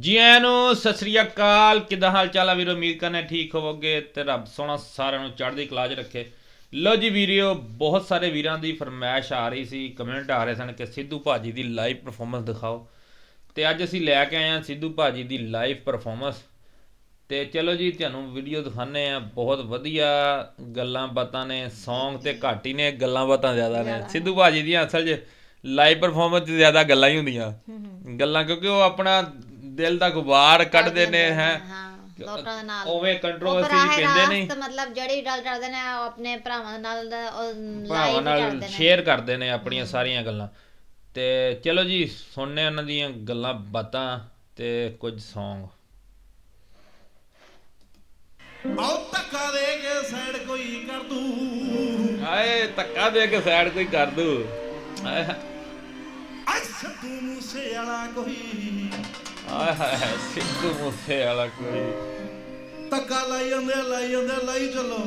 ਜੀ ਆਇਆਂ ਨੂੰ ਸਤਿ ਸ੍ਰੀ ਅਕਾਲ। ਕਿਦਾਂ ਹਾਲ ਚਾਲ ਆ ਵੀਰੋ? ਉਮੀਦ ਕਰਨਾ ਠੀਕ ਹੋਵੋਗੇ ਤੇ ਰੱਬ ਸੋਹਣਾ ਸਾਰਿਆਂ ਨੂੰ ਚੜ੍ਹਦੀ ਕਲਾ 'ਚ ਰੱਖੇ। ਲੋ ਜੀ ਵੀਡੀਓ ਬਹੁਤ ਸਾਰੇ ਵੀਰਾਂ ਦੀ ਫਰਮਾਇਸ਼ ਆ ਰਹੀ ਸੀ ਕਮੈਂਟ ਆ ਰਹੇ ਸਨ ਕਿ ਸਿੱਧੂ ਭਾਜੀ ਦੀ ਲਾਈਵ ਪਰਫਾਰਮੈਂਸ ਦਿਖਾਓ। ਤੇ ਅੱਜ ਅਸੀਂ ਲੈ ਕੇ ਆਏ ਹਾਂ ਸਿੱਧੂ ਭਾਜੀ ਦੀ ਲਾਈਵ ਪਰਫਾਰਮੈਂਸ ਤੇ ਚਲੋ ਜੀ ਤੁਹਾਨੂੰ ਵੀਡੀਓ ਦਿਖਾਣੇ ਆ ਬਹੁਤ ਵਧੀਆ ਗੱਲਾਂ ਬਾਤਾਂ ਨੇ Song ਤੇ ਘੱਟ ਹੀ ਨੇ ਗੱਲਾਂ ਬਾਤਾਂ ਜ਼ਿਆਦਾ ਨੇ। ਸਿੱਧੂ ਭਾਜੀ ਦੀਆਂ ਅਸਲ 'ਚ ਲਾਈਵ ਪਰਫਾਰਮੈਂਸ 'ਚ ਜ਼ਿਆਦਾ ਗੱਲਾਂ ਹੀ ਹੁੰਦੀਆਂ। ਗੱਲਾਂ ਕਿਉਂਕਿ ਉਹ ਆਪਣਾ ਦਿਲ ਦਾ ਗੁਬਾਰ ਕੱਢਦੇ ਨੇ ਹੈ। ਹਾਂ ਲੋਕਾਂ ਦੇ ਨਾਲ। ਉਵੇਂ ਕੰਟਰੋਵਰਸੀ ਪੈਂਦੇ ਨਹੀਂ। ਰਾਸਤ ਮਤਲਬ ਜਿਹੜੀ ਗੱਲ ਕਰਦੇ ਨੇ ਆਪਣੇ ਭਰਾਵਾਂ ਦੇ ਨਾਲ ਭਰਾਵਾਂ ਲਾਈਵ ਨਾਲ ਕਰਦੇ ਨੇ। ਸ਼ੇਅਰ ਕਰਦੇ ਨੇ ਆਪਣੀਆਂ ਸਾਰੀਆਂ ਗੱਲਾਂ। ਤੇ ਚਲੋ ਜੀ ਸੁਣਨੇ ਉਹਨਾਂ ਦੀਆਂ ਗੱਲਾਂ ਬਾਤਾਂ ਤੇ ਕੁਝ Song ਆਉ ਧੱਕਾ ਦੇ ਕੇ ਸਾਈਡ ਕੋਈ ਕਰ ਦੂ। ਆਏ ਧੱਕਾ ਦੇ ਕੇ ਸਾਈਡ ਕੋਈ ਕਰ ਦੂ। ਆਏ ਅੱਜ ਸੱਤੂ ਮੂਸੇ ਵਾਲਾ ਕੋਈ। ਹਾਏ ਹਾਏ ਸਿੱਧੂ ਮੂਸੇ ਵਾਲਾ ਕੋਈ। ਧੱਕਾ ਲਾਈ ਜਾਂਦੇ ਲਾਈ ਜਾਂਦੇ ਲਾਈ ਚੱਲੋ।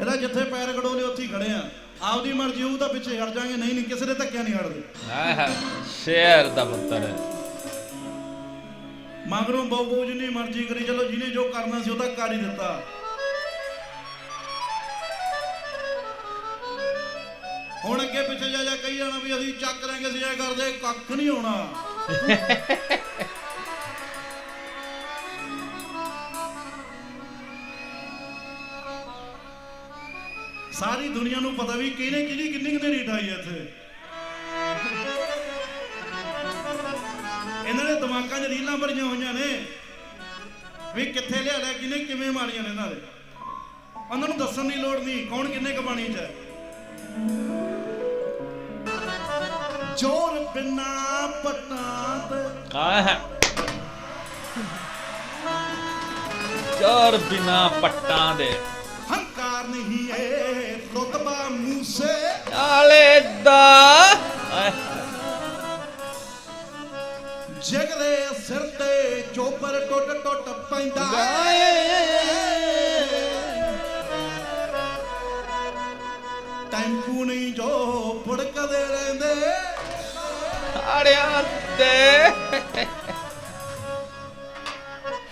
ਇਹਦਾ ਜਿੱਥੇ ਪੈਰ ਗੜੋਲੇ ਉੱਥੇ ਹੀ ਖੜੇ ਆ। ਆਪਦੀ ਮਰਜ਼ੀ ਹੋਊ ਤਾਂ ਪਿੱਛੇ ਹਟ ਜਾਾਂਗੇ ਨਹੀਂ ਨਹੀਂ ਕਿਸੇ ਦੇ ਧੱਕਿਆਂ ਨਹੀਂ ਹਟਦੇ। ਆਏ ਹਾਏ ਸ਼ੇਰ ਦਾ ਪੁੱਤਰ ਹੈ। ਮਗਰੋਂ ਬਹੁ ਜਿੰਨੀ ਮਰਜ਼ੀ ਕਰੀ ਚਲੋ ਜਿਹਨੇ ਜੋ ਕਰਨਾ ਸੀ ਉਹ ਤਾਂ ਕਰ ਹੀ ਦਿੱਤਾ। ਹੁਣ ਅੱਗੇ ਪਿੱਛੇ ਜਾ ਜਾ ਕਹੀ ਜਾਣਾ ਵੀ ਅਸੀਂ ਚੱਕ ਰਾਂਗੇ ਅਸੀਂ ਐ ਕਰਦੇ, ਕੱਖ ਨਹੀਂ ਹੋਣਾ। ਸਾਰੀ ਦੁਨੀਆ ਨੂੰ ਪਤਾ ਵੀ ਕਿਹਨੇ ਕਿਹਦੀ ਕਿੰਨੀ ਕਿੰਨੀ ਰੀਟ ਆਈ ਇੱਥੇ। ਇਹਨਾਂ ਦੇ ਦਿਮਾਗਾਂ 'ਚ ਰੀਲਾਂ ਭਰੀਆਂ ਹੋਈਆਂ ਨੇ ਵੀ ਕਿੱਥੇ ਲਿਆ ਲਿਆ ਕਿਨੇ ਕਿਵੇਂ ਮਾਰੀਆਂ ਨੇ ਇਹਨਾਂ ਦੇ। ਉਹਨਾਂ ਨੂੰ ਦੱਸਣ ਦੀ ਲੋੜ ਨਹੀਂ, ਕੌਣ ਕਿੰਨੇ ਕਮਾਣੀ 'ਚ ਹੈ। ਜੋਰ ਬਿਨਾ ਪਟਾਂ ਤੇ ਆਏ ਹਾਏ ਚਾਰ ਬਿਨਾ ਪੱਟਾਂ ਦੇ। ਹੰਕਾਰ ਨਹੀਂ ਏ ਰਤਬਾ ਮੂਸੇ। ਆਲੇ ਦਾ। ਆਏ। ਜਗ ਦੇ ਸਿਰ ਤੇ ਚੋਪਰ ਟੁੱਟ ਟੁੱਟ ਪੈਂਦਾ। ਟੈਂਪੂ ਨਹੀਂ ਜੋ ਫੜਕਦੇ ਰਹਿੰਦੇ। ਆੜਿਆਂ ਤੇ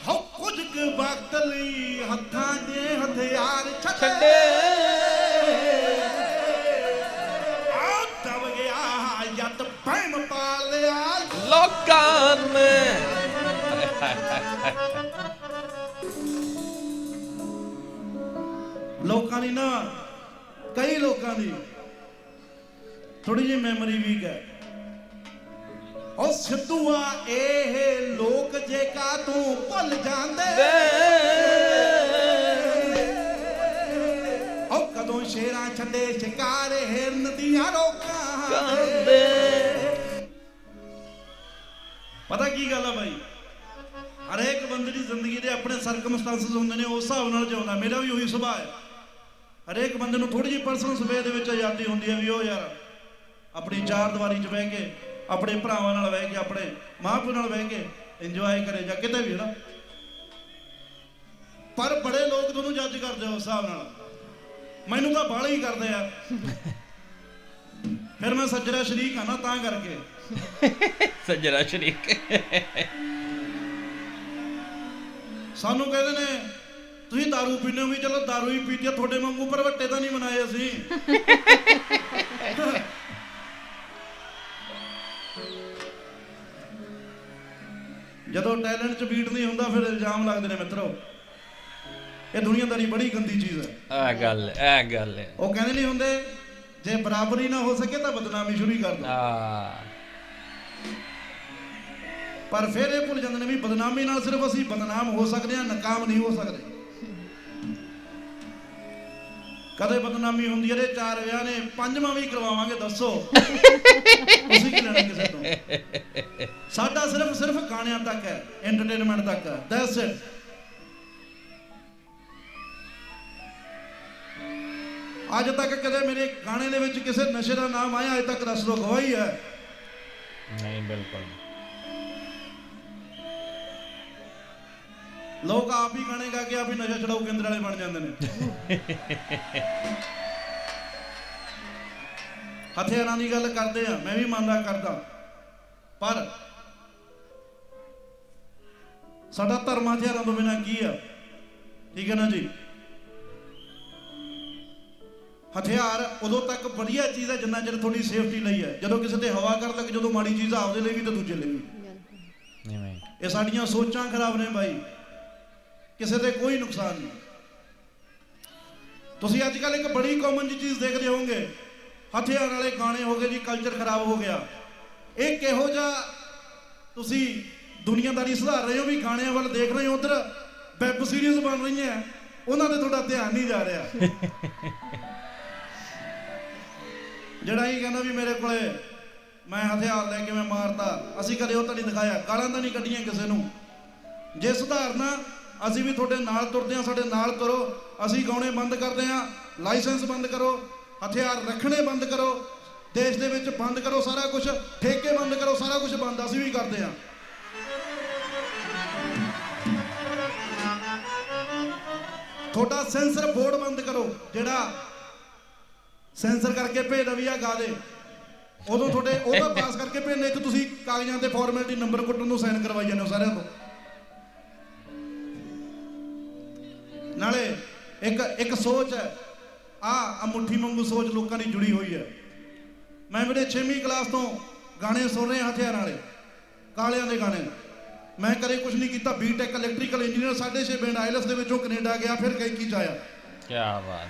ਹੋ ਕੁਝ ਕੁ ਵਕਤ ਲਈ ਹੱਥਾਂ ਦੇ ਹਥਿਆਰ ਛੱਡੇ। ਆ ਦਬ ਗਿਆ ਜੱਟ ਪੈਮ ਪਾਲ ਲਿਆ ਲੋਕਾਂ ਨੇ। ਲੋਕਾਂ ਦੀ ਨਾ ਕਈ ਲੋਕਾਂ ਦੀ ਥੋੜੀ ਜਿਹੀ ਮੈਮਰੀ ਵੀਕ ਹੈ। ਉਹ ਸਿੱਧੂਆ ਇਹ ਲੋਕ ਜੇ ਕਾ ਤੂੰ ਭੁੱਲ ਜਾਂਦੇ। ਉਹ ਕਦੋਂ ਸ਼ੇਰਾਂ ਛੱਡੇ ਸ਼ਿਕਾਰ ਹਿਰਨ ਦੀਆਂ ਰੋਕਾਂ। ਦੇ ਪਤਾ ਕੀ ਗੱਲ ਆ ਬਾਈ? ਹਰੇਕ ਬੰਦੇ ਦੀ ਜ਼ਿੰਦਗੀ ਦੇ ਆਪਣੇ ਸਰਕਮਸਟੈਂਸਸ ਹੁੰਦੇ ਨੇ ਉਸ ਹਿਸਾਬ ਨਾਲ ਜਿਉਂਦਾ। ਮੇਰਾ ਵੀ ਉਹੀ ਸੁਭਾਅ ਹੈ। ਹਰੇਕ ਬੰਦੇ ਨੂੰ ਥੋੜੀ ਜਿਹੀ ਪਰਸਨਲ ਸਪੇਸ ਦੇ ਵਿੱਚ ਆਜ਼ਾਦੀ ਹੁੰਦੀ ਹੈ ਵੀ ਉਹ ਯਾਰ ਆਪਣੀ ਚਾਰ ਦੀਵਾਰੀ 'ਚ ਬਹਿ ਕੇ ਆਪਣੇ ਭਰਾਵਾਂ ਨਾਲ ਬਹਿ ਕੇ ਆਪਣੇ ਮਾਂ-ਪਿਓ ਨਾਲ ਬਹਿ ਕੇ ਇੰਜੋਏ ਕਰੇ ਜਾਂ ਕਿਤੇ ਵੀ ਨਾ ਪਰ ਬੜੇ ਲੋਕ ਤੁਹਾਨੂੰ ਜੱਜ ਕਰਦੇ ਆ ਉਸ ਹਿਸਾਬ ਨਾਲ ਮੈਨੂੰ ਤਾਂ ਬਾਹਲੇ ਹੀ ਕਰਦੇ ਆ ਫਿਰ ਮੈਂ ਸੱਜਰਾ ਸ਼ਰੀਕ ਆ ਨਾ ਤਾਂ ਕਰਕੇ ਸੱਜਣਾ ਸ਼ਰੀਕ ਸਾਨੂੰ ਕਹਿੰਦੇ ਨੇ ਤੁਸੀਂ दारू ਪੀਂਦੇ ਹੋ ਵੀ ਚਲੋ दारू ਹੀ ਪੀਤੀ ਆ ਤੁਹਾਡੇ ਵਾਂਗੂ ਪਰਵੱਟੇ ਤਾਂ ਨਹੀਂ ਮਨਾਏ ਅਸੀਂ ਜਦੋਂ ਟੈਲੈਂਟ 'ਚ ਬੀਟ ਨਹੀਂ ਹੁੰਦਾ ਫਿਰ ਇਲਜ਼ਾਮ ਲੱਗਦੇ ਨੇ ਮਿੱਤਰੋ। ਇਹ ਦੁਨੀਆਦਾਰੀ ਬੜੀ ਗੰਦੀ ਚੀਜ਼ ਹੈ। ਆ ਗੱਲ ਇਹ ਗੱਲ ਹੈ। ਉਹ ਕਹਿੰਦੇ ਨਹੀਂ ਹੁੰਦੇ ਜੇ ਬਰਾਬਰੀ ਨਾ ਹੋ ਸਕੇ ਤਾਂ ਬਦਨਾਮੀ ਸ਼ੁਰੂ ਕਰ ਦੋ। ਆ ਪਰ ਫਿਰ ਇਹ ਭੁੱਲ ਜਾਂਦੇ ਨੇ ਵੀ ਬਦਨਾਮੀ ਨਾਲ ਸਿਰਫ ਅਸੀਂ ਬਦਨਾਮ ਹੋ ਸਕਦੇ ਹਾਂ ਨਕਾਮ ਨਹੀਂ ਹੋ ਸਕਦੇ। ਕਦੇ ਬਦਨਾਮੀ ਹੁੰਦੀ ਹੈ? ਇਹਦੇ ਚਾਰ ਵਿਆਹ ਨੇ, ਪੰਜਵਾਂ ਵੀ ਕਰਵਾਵਾਂਗੇ, ਦੱਸੋ। ਤੁਸੀਂ ਕੀ ਲੈਣਾ ਕਿਸੇ ਤੋਂ? ਸਾਡਾ ਸਿਰਫ ਸਿਰਫ ਗਾਣਿਆਂ ਤੱਕ ਹੈ ਐਂਟਰਟੇਨਮੈਂਟ ਤੱਕ ਹੈ। ਦੈਟਸ ਇਟ ਅੱਜ ਤੱਕ ਕਦੇ ਮੇਰੇ ਗਾਣੇ ਦੇ ਵਿੱਚ ਕਿਸੇ ਨਸ਼ੇ ਦਾ ਨਾਮ ਆਇਆ? ਅਜੇ ਤੱਕ ਦੱਸ ਦੋ, ਗਵਾਹੀ ਹੈ। ਨਹੀਂ, ਬਿਲਕੁਲ। ਲੋਕ ਆਪ ਹੀ ਗਾਣੇ ਗਾ ਕੇ ਆਪ ਹੀ ਨਸ਼ਾ ਛਡਾਊ ਕੇਂਦਰ ਵਾਲੇ ਬਣ ਜਾਂਦੇ ਨੇ। ਹਥਿਆਰਾਂ ਦੀ ਗੱਲ ਕਰਦੇ ਆ, ਮੈਂ ਵੀ ਮੰਨਦਾ ਕਰਦਾ। ਪਰ ਸਾਡਾ ਧਰਮ ਹਥਿਆਰਾਂ ਤੋਂ ਬਿਨਾਂ ਕੀ ਆ? ਠੀਕ ਹੈ ਨਾ ਜੀ? ਹਥਿਆਰ ਉਦੋਂ ਤੱਕ ਵਧੀਆ ਚੀਜ਼ ਹੈ ਜਿੰਨਾ ਚਿਰ ਤੁਹਾਡੀ ਸੇਫਟੀ ਲਈ ਹੈ ਜਦੋਂ ਕਿਸੇ ਤੇ ਹਵਾ ਕਰ ਲੱਗ, ਜਦੋਂ ਮਾੜੀ ਚੀਜ਼ ਆਪਦੇ ਲਈ ਵੀ ਤੇ ਦੂਜੇ ਲਈ ਵੀ। ਇਹ ਸਾਡੀਆਂ ਸੋਚਾਂ ਖਰਾਬ ਨੇ ਬਾਈ। ਕਿਸੇ ਤੇ ਕੋਈ ਨੁਕਸਾਨ ਨਹੀਂ। ਤੁਸੀਂ ਅੱਜ ਕੱਲ ਇੱਕ ਬੜੀ ਕਾਮਨ ਜੀ ਚੀਜ਼ ਦੇਖਦੇ ਹੋਵੋਗੇ। ਹਥਿਆਰ ਵਾਲੇ ਗਾਣੇ ਹੋ ਗਏ ਜੀ ਕਲਚਰ ਖਰਾਬ ਹੋ ਗਿਆ। ਇਹ ਕਿਹੋ ਜਿਹਾ ਤੁਸੀਂ ਦੁਨੀਆਦਾਰੀ ਸੁਧਾਰ ਰਹੇ ਹੋ ਵੀ ਗਾਣਿਆਂ ਵੱਲ ਦੇਖ ਰਹੇ ਹੋ ਉਧਰ ਵੈਬ ਸੀਰੀਜ਼ ਬਣ ਰਹੀਆਂ। ਉਹਨਾਂ ਤੇ ਤੁਹਾਡਾ ਧਿਆਨ ਨਹੀਂ ਜਾ ਰਿਹਾ। ਜਿਹੜਾ ਇਹ ਕਹਿੰਦਾ ਵੀ ਮੇਰੇ ਕੋਲੇ ਮੈਂ ਹਥਿਆਰ ਲੈ ਕੇ ਮੈਂ ਮਾਰਤਾ ਅਸੀਂ ਕਦੇ ਉਹ ਤਾਂ ਨਹੀਂ ਦਿਖਾਇਆ। ਗਾਲਾਂ ਤਾਂ ਨਹੀਂ ਕੱਢੀਆਂ ਕਿਸੇ ਨੂੰ। ਜੇ ਸੁਧਾਰਨਾ ਅਸੀਂ ਵੀ ਤੁਹਾਡੇ ਨਾਲ ਤੁਰਦੇ ਹਾਂ ਸਾਡੇ ਨਾਲ ਤੁਰੋ। ਅਸੀਂ ਗਾਉਣੇ ਬੰਦ ਕਰਦੇ ਹਾਂ ਲਾਇਸੈਂਸ ਬੰਦ ਕਰੋ ਹਥਿਆਰ ਰੱਖਣੇ ਬੰਦ ਕਰੋ ਦੇਸ਼ ਦੇ ਵਿੱਚ ਬੰਦ ਕਰੋ ਸਾਰਾ ਕੁਝ ਠੇਕੇ ਬੰਦ ਕਰੋ ਸਾਰਾ ਕੁਝ ਬੰਦ ਅਸੀਂ ਵੀ ਕਰਦੇ ਹਾਂ। ਤੁਹਾਡਾ ਸੈਂਸਰ ਬੋਰਡ ਬੰਦ ਕਰੋ ਜਿਹੜਾ ਸੈਂਸਰ ਕਰਕੇ ਭੇਜਦਾ ਵੀ ਆ ਗਾ ਦੇ। ਉਦੋਂ ਤੁਹਾਡੇ ਉਹਦਾ ਪਾਸ ਕਰਕੇ ਭੇਜਣੇ ਇੱਕ ਤੁਸੀਂ ਕਾਗਜ਼ਾਂ ਤੇ ਫਾਰਮੈਲਿਟੀ ਨੰਬਰ ਕੁੱਟਣ ਨੂੰ ਸਾਈਨ ਕਰਵਾਈ ਜਾਂਦੇ ਹੋ ਸਾਰਿਆਂ ਤੋਂ। ਨਾਲੇ ਇੱਕ ਇੱਕ ਸੋਚ ਹੈ। ਆ ਆ ਮੁੱਠੀ ਵਾਂਗੂ ਸੋਚ ਲੋਕਾਂ ਦੀ ਜੁੜੀ ਹੋਈ ਹੈ। ਮੈਂ ਮੇਰੇ 6ਵੀਂ ਕਲਾਸ ਤੋਂ ਗਾਣੇ ਸੁਣ ਰਿਹਾ ਹਥਿਆਰਾਂ ਵਾਲੇ ਕਾਲਿਆਂ ਦੇ ਗਾਣੇ। ਮੈਂ ਕਦੇ ਕੁਝ ਨਹੀਂ ਕੀਤਾ। BTech electrical engineer 6.5 band IELTS ਦੇ ਵਿੱਚੋਂ ਕੈਨੇਡਾ ਗਿਆ ਫਿਰ ਗਾਇਕੀ ਚ ਆਇਆ। ਕੀ ਬਾਤ।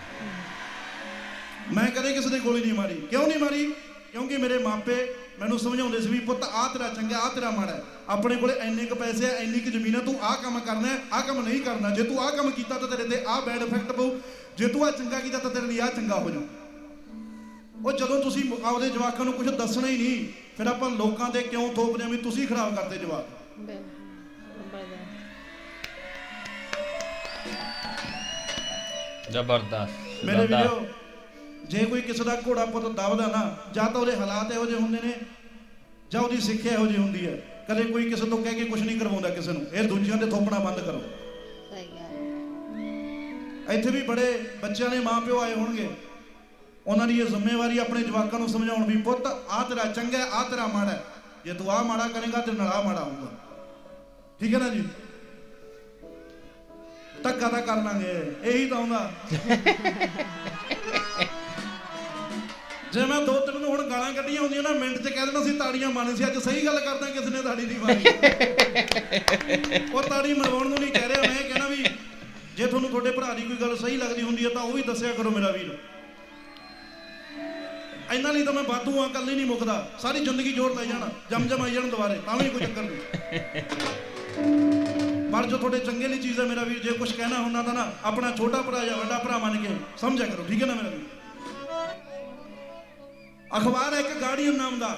ਮੈਂ ਕਦੇ ਕਿਸੇ ਦੇ ਗੋਲੀ ਨਹੀਂ ਮਾਰੀ। ਕਿਉਂ ਨਹੀਂ ਮਾਰੀ? ਕਿਉਂਕਿ ਮੇਰੇ ਮਾਪੇ ਮੈਨੂੰ ਸਮਝਾਉਂਦੇ ਸੀ ਵੀ ਪੁੱਤ ਆਹ ਤੇਰਾ ਚੰਗਾ ਆਹ ਤੇਰਾ ਮਾੜਾ। ਆਪਣੇ ਕੋਲੇ ਇੰਨੇ ਕੁ ਪੈਸੇ ਆ ਇੰਨੀ ਕੁ ਜ਼ਮੀਨ ਆ ਤੂੰ ਆਹ ਕੰਮ ਕਰਨਾ ਆਹ ਕੰਮ ਨਹੀਂ ਕਰਨਾ। ਜੇ ਤੂੰ ਆਹ ਕੰਮ ਕੀਤਾ ਤਾਂ ਤੇਰੇ ਤੇ ਆਹ ਬੈਡ ਇਫੈਕਟ ਪਊ। ਜੇ ਤੂੰ ਆਹ ਚੰਗਾ ਕੀਤਾ ਤਾਂ ਤੇਰੇ ਲਈ ਆਹ ਚੰਗਾ ਹੋ ਜਾਊ। ਉਹ ਜਦੋਂ ਤੁਸੀਂ ਆਪਦੇ ਜਵਾਕਾਂ ਨੂੰ ਕੁਝ ਦੱਸਣਾ ਹੀ ਨਹੀਂ ਫਿਰ ਆਪਾਂ ਲੋਕਾਂ ਤੇ ਕਿਉਂ ਥੋਪਦੇ ਹਾਂ ਵੀ ਤੁਸੀਂ ਖਰਾਬ ਕਰਦੇ ਜਵਾਕ? ਜ਼ਬਰਦਸਤ ਮੇਰੇ ਦਾਦਾ। ਜੇ ਕੋਈ ਕਿਸੇ ਦਾ ਘੋੜਾ ਪੁੱਤ ਦਬਦਾ ਨਾ ਜਾਂ ਤਾਂ ਉਹਦੇ ਹਾਲਾਤ ਇਹੋ ਜਿਹੇ ਹੁੰਦੇ ਨੇ ਜਾਂ ਉਹਦੀ ਸਿੱਖਿਆ ਇਹੋ ਜਿਹੀ ਹੁੰਦੀ ਹੈ। ਕਦੇ ਕੋਈ ਕਿਸੇ ਤੋਂ ਕਹਿ ਕੇ ਕੁਝ ਨਹੀਂ ਕਰਵਾਉਂਦਾ ਕਿਸੇ ਨੂੰ। ਇਹ ਦੂਜਿਆਂ ਤੇ ਥੋਪਣਾ ਬੰਦ ਕਰੋ। ਸਹੀ ਗੱਲ ਇੱਥੇ ਵੀ ਬੜੇ ਬੱਚਿਆਂ ਦੇ ਮਾਪਿਓ ਆਏ ਹੋਣਗੇ। ਉਹਨਾਂ ਦੀ ਇਹ ਜ਼ਿੰਮੇਵਾਰੀ ਆਪਣੇ ਜਵਾਕਾਂ ਨੂੰ ਸਮਝਾਉਣ ਵੀ ਪੁੱਤ ਆਹ ਤੇਰਾ ਚੰਗਾ ਹੈ ਆਹ ਤੇਰਾ ਮਾੜਾ ਜੇ ਤੂੰ ਆਹ ਮਾੜਾ ਕਰੇਗਾ ਤੇ ਨਾਲ ਆਹ ਮਾੜਾ ਹੋਊਗਾ। ਠੀਕ ਹੈ ਨਾ ਜੀ? ਧੱਕਾ ਤਾਂ ਕਰ ਲਾਂਗੇ। ਇਹੀ ਤਾਂ ਆਉਂਦਾ ਜੇ ਮੈਂ ਦੋ ਤਿੰਨ ਨੂੰ ਹੁਣ ਗਾਲਾਂ ਕੱਢੀਆਂ ਹੁੰਦੀਆਂ ਨਾ, ਮਿੰਟ 'ਚ ਕਹਿ ਦੇਣਾ ਸੀ ਤਾੜੀਆਂ ਮਾਰਨੀ ਸੀ, ਅੱਜ ਸਹੀ ਗੱਲ ਕਰਦਾ ਕਿਸ ਨੇ ਤਾੜੀ ਨਹੀਂ ਮਾਰੀ। ਉਹ ਤਾੜੀ ਮਰਵਾਉਣ ਨੂੰ ਨਹੀਂ ਕਹਿ ਰਿਹਾ, ਮੈਂ ਕਹਿਣਾ ਵੀ ਜੇ ਤੁਹਾਨੂੰ ਤੁਹਾਡੇ ਭਰਾ ਦੀ ਕੋਈ ਗੱਲ ਸਹੀ ਲੱਗਦੀ ਹੁੰਦੀ ਹੈ ਤਾਂ ਉਹ ਵੀ ਦੱਸਿਆ ਕਰੋ ਮੇਰਾ ਵੀਰ। ਇਹਨਾਂ ਲਈ ਤਾਂ ਮੈਂ ਬਾਦੂ ਆ ਕੱਲ ਹੀ ਨਹੀਂ ਮੁੱਕਦਾ, ਸਾਰੀ ਜ਼ਿੰਦਗੀ ਜੋਰ ਲੈ ਜਾਣਾ ਜਮ ਜਮ ਆਈ ਜਾਣ ਦੁਬਾਰੇ, ਤਾਂ ਵੀ ਕੋਈ ਚੱਕਰ ਨਹੀਂ। ਪਰ ਜੋ ਤੁਹਾਡੇ ਚੰਗੇ ਲਈ ਚੀਜ਼ ਹੈ ਮੇਰਾ ਵੀਰ, ਜੇ ਕੁਝ ਕਹਿਣਾ ਹੁੰਦਾ ਤਾਂ ਨਾ, ਆਪਣਾ ਛੋਟਾ ਭਰਾ ਜਾਂ ਵੱਡਾ ਭਰਾ ਮੰਨ ਕੇ ਸਮਝਿਆ ਕਰੋ, ਠੀਕ ਹੈ ਨਾ ਮੇਰਾ ਵੀਰ? ਅਖਬਾਰ ਹੈ ਇੱਕ ਗਾਰਡੀਅਨ ਨਾਮ ਦਾ।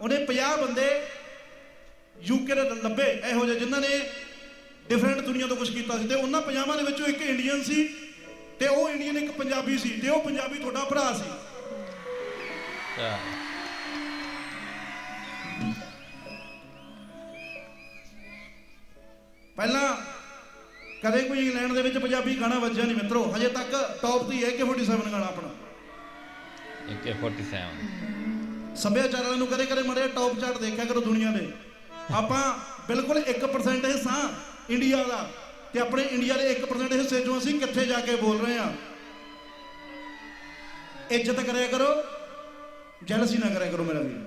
ਉਹਨੇ 50 ਬੰਦੇ ਯੂਕੇ ਦੇ ਲੱਭੇ ਇਹੋ ਜਿਹੇ ਜਿਨ੍ਹਾਂ ਨੇ ਡਿਫਰੈਂਟ ਦੁਨੀਆ ਤੋਂ ਕੁਝ ਕੀਤਾ ਸੀ। ਤੇ ਉਹਨਾਂ 50 ਦੇ ਵਿੱਚੋਂ ਇੱਕ ਇੰਡੀਅਨ ਸੀ ਤੇ ਉਹ ਇੰਡੀਅਨ ਇੱਕ ਪੰਜਾਬੀ ਸੀ ਤੇ ਉਹ ਪੰਜਾਬੀ ਤੁਹਾਡਾ ਭਰਾ ਸੀ। ਪਹਿਲਾਂ ਕਦੇ ਕੋਈ ਇੰਗਲੈਂਡ ਦੇ ਵਿੱਚ ਪੰਜਾਬੀ ਗਾਣਾ ਵੱਜਿਆ ਨਹੀਂ ਮਿੱਤਰੋ, ਹਜੇ ਤੱਕ ਟੌਪ ਤੇ ਹੀ ਹੈ ਕਿ 47 ਗਾਣਾ ਆਪਣਾ। AK47 ਸੱਭਿਆਚਾਰ ਵਾਲਿਆਂ ਨੂੰ ਕਦੇ ਕਦੇ ਮੜੇ ਟੌਪ ਚਾਰਟ ਦੇਖਿਆ ਕਰੋ ਦੁਨੀਆ ਦੇ। ਆਪਾਂ ਬਿਲਕੁਲ 1% ਹਿੱਸਾ ਇੰਡੀਆ ਦਾ ਤੇ ਆਪਣੇ ਇੰਡੀਆ ਦੇ 1% ਹਿੱਸੇ ਚੋਂ ਅਸੀਂ ਕਿੱਥੇ ਜਾ ਕੇ ਬੋਲ ਰਹੇ ਹਾਂ। ਇੱਜ਼ਤ ਕਰਿਆ ਕਰੋ ਜੈਲਸੀ ਨਾ ਕਰਿਆ ਕਰੋ ਮੇਰਾ ਵੀਰ।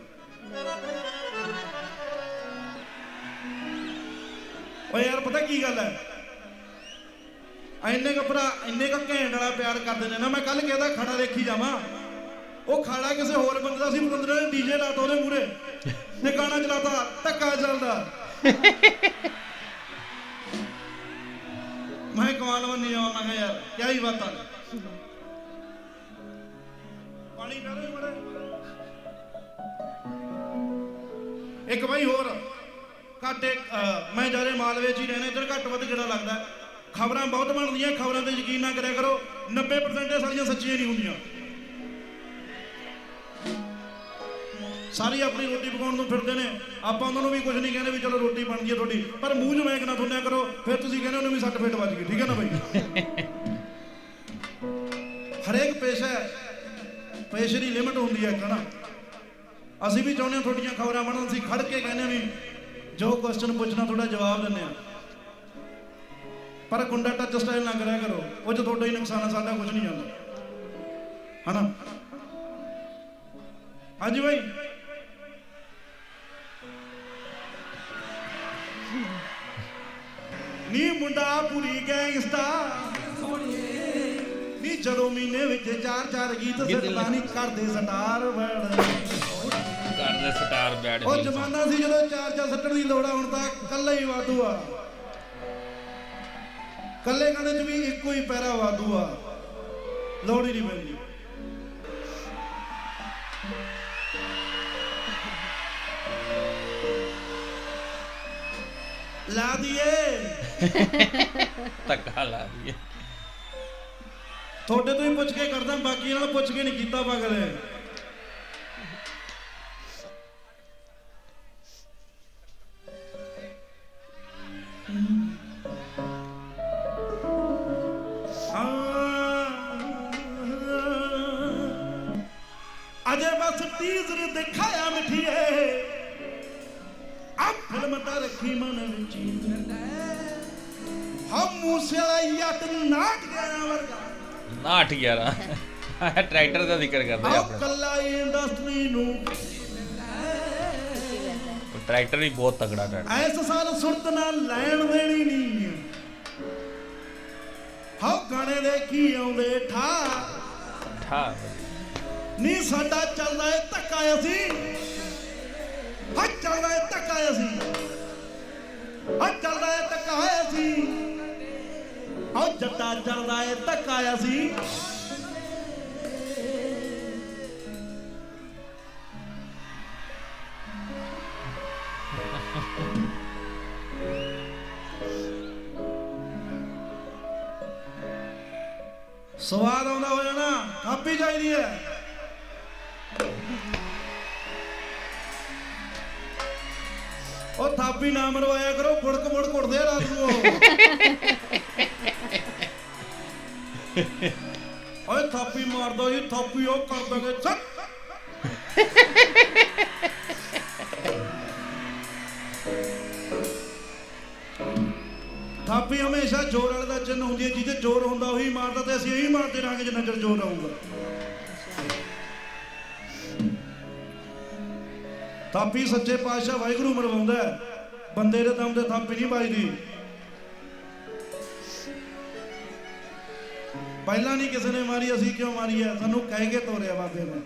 ਓਏ ਯਾਰ ਪਤਾ ਕੀ ਗੱਲ ਹੈ? ਇੰਨੇ ਕੁ ਭਰਾ, ਇੰਨੇ ਕੁ ਘੈਂਟ ਵਾਲਾ ਪਿਆਰ ਕਰਦੇ ਨੇ ਨਾ, ਮੈਂ ਕੱਲ ਕਿਹਦਾ ਖੜਾ ਦੇਖੀ ਜਾਵਾਂ? ਉਹ ਖਾੜਾ ਕਿਸੇ ਹੋਰ ਬੰਦੇ ਦਾ ਸੀ ਪਤੰਦਰ ਨੇ ਡੀਜੇ ਲਾਤਾ ਉਹਦੇ ਮੂਰੇ ਤੇ ਗਾਣਾ ਚਲਾਤਾ, ਧੱਕਾ ਚੱਲਦਾ। ਮੈਂ ਕਮਾਲ ਮੰਨੀ ਆਉਂ ਮੈਂ ਯਾਰ, ਕਿਆ ਹੀ ਬਾਤਾਂ ਪਾਣੀ ਪੈ ਰਿਹਾ ਇੱਕ ਭਾਈ ਹੋਰ, ਘਾਟੇ ਮੈਂ ਜਾਰੇ ਮਾਲਵੇ ਚ ਹੀ ਰਹਿਣਾ ਇੱਧਰ ਘੱਟ ਵੱਧ ਕਿਹੜਾ ਲੱਗਦਾ। ਖਬਰਾਂ ਬਹੁਤ ਬਣਦੀਆਂ, ਖਬਰਾਂ ਤੇ ਯਕੀਨ ਨਾ ਕਰਿਆ ਕਰੋ 90% ਸਾਰੀਆਂ ਸੱਚੀਆਂ ਨਹੀਂ ਹੁੰਦੀਆਂ। ਸਾਰੀ ਆਪਣੀ ਰੋਟੀ ਪਕਾਉਣ ਨੂੰ ਫਿਰਦੇ ਨੇ। ਆਪਾਂ ਉਹਨਾਂ ਨੂੰ ਵੀ ਕੁਝ ਨਹੀਂ ਕਹਿੰਦੇ ਵੀ ਚਲੋ ਰੋਟੀ ਬਣ ਗਈ ਹੈ ਤੁਹਾਡੀ। ਪਰ ਮੂੰਹ ਜਮੈਕ ਨਾ ਥੁੰਨਿਆ ਕਰੋ, ਫਿਰ ਤੁਸੀਂ ਕਹਿੰਦੇ ਉਹਨੂੰ ਵੀ ਸੱਟ ਫੇਟ ਵੱਜ ਗਈ, ਠੀਕ ਹੈ ਨਾ ਬਾਈ? ਹਰੇਕ ਪੇਸ਼ਾ ਪੇਸ਼ੇ ਦੀ ਲਿਮਟ ਹੁੰਦੀ ਹੈ ਕਹਣਾ ਅਸੀਂ ਵੀ ਚਾਹੁੰਦੇ ਹਾਂ ਤੁਹਾਡੀਆਂ ਖਬਰਾਂ ਬਣਨ ਅਸੀਂ ਖੜ ਕੇ ਕਹਿੰਦੇ ਹਾਂ ਵੀ ਜੋ ਕੁਐਸਚਨ ਪੁੱਛਣਾ ਤੁਹਾਡਾ ਜਵਾਬ ਦਿੰਦੇ ਆ ਪਰ ਗੁੰਡਾ ਟੱਚ ਸਟਾਈਲ ਨਾ ਕਰਿਆ ਕਰੋ, ਉਹ 'ਚ ਤੁਹਾਡਾ ਹੀ ਨੁਕਸਾਨ ਹੈ, ਸਾਡਾ ਕੁਝ ਨਹੀਂ ਜਾਂਦਾ। ਹਨਾ? ਹਾਂਜੀ ਭਾਈ ਨੀ ਮੁੰਡਾ ਪੂਰੀ ਗੈਂਗਸਟਾ ਨੀ ਜਦੋਂ ਮਹੀਨੇ ਵਿੱਚ ਚਾਰ ਚਾਰ ਗੀਤ ਸਿੱਟਦਾ ਨਹੀਂ ਕਰਦੇ ਸਟਾਰ ਬਣ ਕਰਦੇ ਸਟਾਰ ਬੈਡ ਉਹ ਜ਼ਮਾਨਾ ਸੀ ਜਦੋਂ ਚਾਰ ਚਾਰ ਸੱਟਣ ਦੀ ਲੋੜ ਆ ਹੁਣ ਤਾਂ ਕੱਲਾ ਹੀ ਵਾਧੂ ਆ। ਕੱਲੇ ਗਾਣੇ 'ਚ ਵੀ ਇੱਕੋ ਹੀ ਪੈਰਾ ਵਾਧੂ ਆ। ਲੋੜ ਹੀ ਨਹੀਂ ਪੈਂਦੀ। ਲਾ ਦੀਏ ਧੱਕਾ ਲਾ ਦਈਏ ਤੁਹਾਡੇ ਤੋਂ ਹੀ ਪੁੱਛ ਕੇ ਕਰਦਾ ਬਾਕੀ ਨਾਲ ਪੁੱਛ ਕੇ ਨਹੀਂ ਕੀਤਾ ਪਾਗਲ ਅਜੇ ਬਸ ਟੀਜ਼ਰ ਦਿਖਾਇਆ ਮਿੱਠੀਏ। ਆ ਫਿਲਮ ਤਾਂ ਰੱਖੀ ਮਨ ਵਿੱਚ ਹਮ ਮੂਸੇ ਵਾਲਾ ਜੱਟ ਨਾਟ ਗਿਆ ਵਰਗਾ। 911 ਟਰੈਕਟਰ ਦਾ ਜ਼ਿਕਰ ਕਰਦੇ ਆ ਆਪਣਾ। ਕੱਲਾ ਇੰਡਸਟਰੀ ਨੂੰ ਟਰੈਕਟਰ ਵੀ ਬਹੁਤ ਤਗੜਾ ਟਰੈਕਟਰ। ਐਸ ਸਾਲ ਸੁਰਤ ਨਾਲ ਲੈਣ ਦੇਣੀ ਨਹੀਂ ਹਾਉ ਗਾਣੇ ਦੇ ਕੀ ਆਉਂਦੇ? ਠਾ। ਠਾ। ਨਹੀਂ ਸਾਡਾ ਚੱਲਦਾ ਏ ਧੱਕਾ ਅਸੀਂ। ਹਾਂ ਚੱਲਦਾ ਏ ਧੱਕਾ ਅਸੀਂ। ਹਾਂ ਚੱਲਦਾ ਏ ਧੱਕਾ ਸੀ। ਹਾਂ ਜੱਟਾ ਚੱਲਦਾ ਏ ਧੱਕਾ ਸੀ। ਸਵਾਦ ਆਉਂਦਾ ਹੋ ਜਾਣਾ, ਕਾਪੀ ਚਾਹੀਦੀ ਹੈ। ਉਹ ਥਾਪੀ ਨਾ ਮਰਵਾਇਆ ਕਰੋ, ਫੁੜਕ ਮੁੜ ਕੁੱਟਦੇ ਆ ਰਾਤ ਨੂੰ ਉਹ। ਓਏ ਥਾਪੀ ਮਾਰ ਦੋ ਜੀ, ਥਾਪੀ ਉਹ ਕਰ ਦਾਂਗੇ ਛੱਕ ਥਾਪੀ ਹਮੇਸ਼ਾ ਜ਼ੋਰ ਵਾਲੇ ਦਾ ਚਿੰਨ ਹੁੰਦੀ ਹੈ, ਜਿਹਦੇ ਜ਼ੋਰ ਹੁੰਦਾ, ਉਹੀ ਮਾਰਦਾ ਤੇ ਅਸੀਂ ਇਹੀ ਮਾਰਦੇ ਰਹਾਂਗੇ ਜਿੰਨਾ ਚਿਰ ਜ਼ੋਰ ਆਊਗਾ ਥਾਪੀ ਸੱਚੇ ਪਾਤਸ਼ਾਹ ਵਾਹਿਗੁਰੂ ਮਰਵਾਉਂਦਾ ਬੰਦੇ ਦੇ ਦਮ ਤੇ ਥਾਪੀ ਨਹੀਂ ਵੱਜਦੀ। ਪਹਿਲਾਂ ਨਹੀਂ ਕਿਸੇ ਨੇ ਮਾਰੀ, ਅਸੀਂ ਕਿਉਂ ਮਾਰੀ ਹੈ ਸਾਨੂੰ ਕਹਿ ਕੇ ਤੋਰਿਆ ਬਾਬੇ ਨੇ।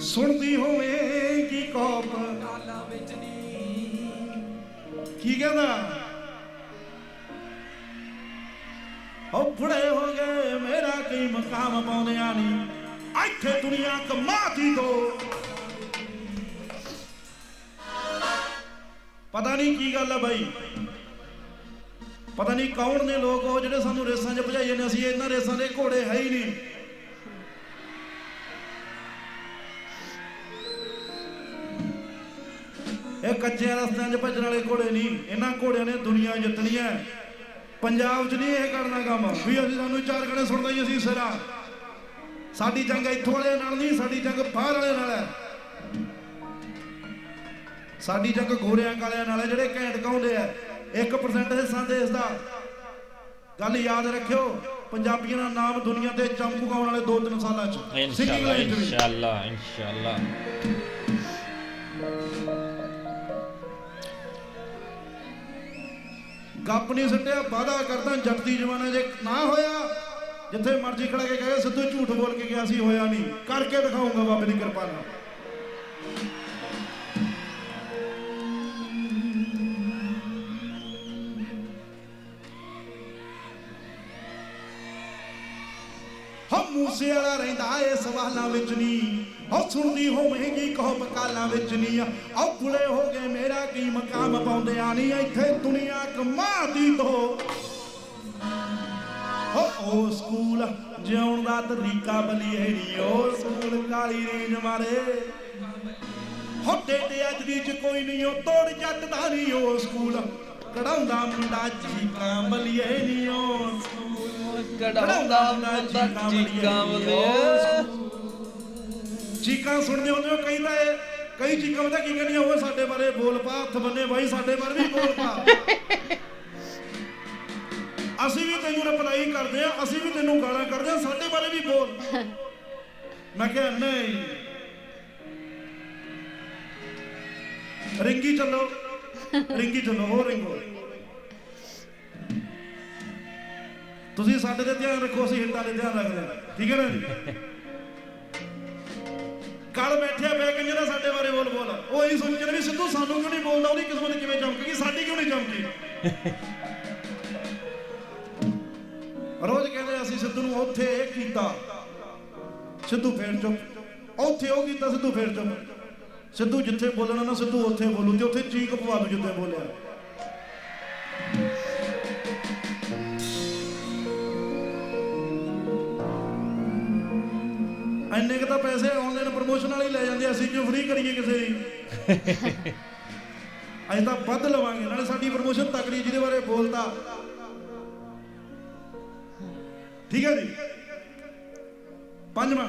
ਸੁਣਦੀ ਹੋਵੇਂਗੀ ਕੋਪ। ਕੀ ਕਹਿੰਦਾ? ਉਹ ਫੜੇ ਹੋ ਗਏ, ਮੇਰਾ ਕੀ ਮਕਾਮ ਪਾਉਂਦਿਆਂ ਨਹੀਂ ਇੱਥੇ ਦੁਨੀਆ ਕਮਾਤੀ ਦੋ ਪਤਾ ਨਹੀਂ ਕੀ ਗੱਲ ਆ ਬਾਈ। ਪਤਾ ਨਹੀਂ ਕੌਣ ਨੇ ਲੋਕ ਉਹ ਜਿਹੜੇ ਸਾਨੂੰ ਰੇਸਾਂ 'ਚ ਭਜਾਈ ਜਾਂਦੇ ਅਸੀਂ ਇਹਨਾਂ ਰੇਸਾਂ ਦੇ ਘੋੜੇ ਹੈ ਹੀ ਨਹੀਂ। ਇਹ ਕੱਚੇ ਰਸਤਿਆਂ 'ਚ ਭੱਜਣ ਵਾਲੇ ਘੋੜੇ ਨਹੀਂ। ਇਹਨਾਂ ਘੋੜਿਆਂ ਨੇ ਦੁਨੀਆ ਜਿੱਤਣੀ ਹੈ। ਪੰਜਾਬ 'ਚ ਨਹੀਂ ਇਹ ਕਰਨਾ ਕੰਮ। ਵੀ ਅਸੀਂ ਸਾਨੂੰ ਚਾਰ ਗਣੇ ਸੁਣਦਾ ਹੀ ਅਸੀਂ ਸਿਰਾ। ਸਾਡੀ ਜੰਗ ਇੱਥੋਂ ਵਾਲੇ ਨਾਲ ਨਹੀਂ ਸਾਡੀ ਜੰਗ ਬਾਹਰ ਵਾਲੇ ਨਾਲ ਹੈ। ਸਾਡੀ ਜੰਗ ਗੋਰਿਆਂ ਕਾਲਿਆਂ ਨਾਲ ਹੈ ਜਿਹੜੇ ਘੈਂਟ ਕਹਾਉਂਦੇ ਆ। 1% ਹਿੱਸਾ ਦੇਸ਼ ਦਾ। ਗੱਲ ਯਾਦ ਰੱਖਿਓ ਪੰਜਾਬੀਆਂ ਦਾ ਨਾਮ ਦੁਨੀਆ ਤੇ ਚਮਕੂ ਆਉਣ ਵਾਲੇ 2-3 ਸਾਲਾਂ 'ਚ। ਇਨਸ਼ਾਅੱਲਾ। ਇਨਸ਼ਾਅੱਲਾ ਇਨਸ਼ਾਅੱਲਾ। ਗੱਪ ਨਹੀਂ ਸੁੱਟਿਆ ਵਾਦਾ ਕਰਦਾ ਜੱਟ ਦੀ ਜਵਾਨਾ ਜੇ ਨਾ ਹੋਇਆ ਜਿੱਥੇ ਮਰਜ਼ੀ ਖੜਾ ਕੇ ਕਹੇ, ਸਿੱਧੂ ਝੂਠ ਬੋਲ ਕੇ ਗਿਆ ਸੀ, ਹੋਇਆ ਨਹੀਂ। ਕਰਕੇ ਦਿਖਾਉਂਗਾ ਬਾਬੇ ਦੀ ਕਿਰਪਾ ਨਾਲ। ਹਮ ਮੂਸੇ ਵਾਲਾ ਰਹਿੰਦਾ ਏ, ਸਵਾਲਾਂ ਵਿੱਚ ਨਹੀਂ। ਉਹ ਸੁਣਦੀ ਹੋਵੇਂਗੀ ਕਹੋ ਬਕਾਲਾਂ ਵਿੱਚ ਨਹੀਂ ਆ। ਫੁਲੇ ਹੋ ਗਏ ਮੇਰਾ ਕੀ ਮਕਾਮ ਆ ਨਹੀਂ ਇੱਥੇ ਦੁਨੀਆ ਕਮਾਦੀ ਤੋਂ ਹੋ, ਉਹ ਸਕੂਲ ਜਿਉਣ ਦਾ ਤਰੀਕਾ ਬਲੀਹੜੀ ਉਹ ਸਕੂਲ ਕਾਲੀ ਰੇਂਜ ਮਾਰੇ। ਹੋ ਡੇਡੇ ਅੱਜ ਦੀ ਚ ਕੋਈ ਨਹੀਂ ਉਹ ਤੋੜ ਜੱਟ ਦਾ ਨਹੀਂ ਉਹ ਸਕੂਲ ਕਢਾਉਂਦਾ ਮੁੰਡਾ ਚੀਕਾਂ ਬਲੀਏ ਨੀ ਓ ਕਢਾਉਂਦਾ ਮੁੰਡਾ ਚੀਕਾਂ ਬਲੇ ਚੀਕਾਂ ਸੁਣਦੇ ਹੁੰਦੇ ਹੋ, ਕਈ ਤਾਂ ਕਈ ਚੀਕਾਂ ਪਤਾ ਕੀ ਕਹਿੰਦੀਆਂ, ਉਹ ਸਾਡੇ ਬਾਰੇ ਬੋਲ ਪਾ, ਹੱਥ ਬੰਨੇ ਬਾਈ, ਸਾਡੇ ਬਾਰੇ ਵੀ ਬੋਲ ਪਾ। ਅਸੀਂ ਵੀ ਤੈਨੂੰ ਰਿਪਲਾਈ ਕਰਦੇ ਆ ਅਸੀਂ ਵੀ ਤੈਨੂੰ ਗਾਲਾਂ ਕਰਦੇ ਆ ਸਾਡੇ ਬਾਰੇ ਵੀ ਬੋਲ। ਮੈਂ ਕਿਹਾ, ਨਹੀਂ। ਰਿੰਗੀ ਚੱਲੋ ਰਿੰਗੀ ਚੱਲੋ ਹੋ ਰਿੰਗੋ ਤੁਸੀਂ ਸਾਡੇ ਤੇ ਧਿਆਨ ਰੱਖੋ, ਅਸੀਂ ਹਿੱਟਾਂ ਤੇ ਧਿਆਨ ਰੱਖਦੇ ਹਾਂ। ਠੀਕ ਹੈ ਨਾ ਜੀ? ਕੱਲ ਬੈਠਿਆ ਪਿਆ ਕਹਿੰਦੇ ਨਾ ਸਾਡੇ ਬਾਰੇ ਬੋਲ ਬੋਲ। ਉਹ ਇਹੀ ਸੋਚ ਵੀ ਸਿੱਧੂ ਸਾਨੂੰ ਕਿਉਂ ਨਹੀਂ ਬੋਲਦਾ? ਉਹਦੀ ਕਿਸਮਤ ਕਿਵੇਂ ਚਮਕੇਗੀ? ਸਾਡੀ ਕਿਉਂ ਨਹੀਂ ਚਮਕੀ ਰੋਜ਼ ਕਹਿੰਦੇ ਅਸੀਂ ਸਿੱਧੂ ਨੂੰ ਉੱਥੇ ਇਹ ਕੀਤਾ। ਸਿੱਧੂ ਫੇਰ ਚੁੱਪ। ਉੱਥੇ ਉਹ ਕੀਤਾ ਸਿੱਧੂ ਫੇਰ ਚੁੱਪ। ਸਿੱਧੂ ਜਿੱਥੇ ਬੋਲਣਾ ਨਾ ਸਿੱਧੂ ਉੱਥੇ ਬੋਲੂ ਤੇ ਉੱਥੇ ਚੀਕ ਪਵਾ ਦੂ ਜਿੱਥੇ ਬੋਲਿਆ। ਇੰਨੇ ਕੁ ਤਾਂ ਪੈਸੇ ਆਨਲਾਈਨ ਪ੍ਰਮੋਸ਼ਨ ਵਾਲੇ ਲੈ ਜਾਂਦੇ ਅਸੀਂ ਕਿਉਂ ਫ੍ਰੀ ਕਰੀਏ ਕਿਸੇ ਦੀ? ਅਸੀਂ ਤਾਂ ਵੱਧ ਲਵਾਂਗੇ ਨਾਲੇ ਸਾਡੀ ਪ੍ਰਮੋਸ਼ਨ ਤਕੜੀ ਜਿਹਦੇ ਬਾਰੇ ਬੋਲਦਾ ਠੀਕ ਹੈ ਜੀ। ਪੰਜਵਾਂ।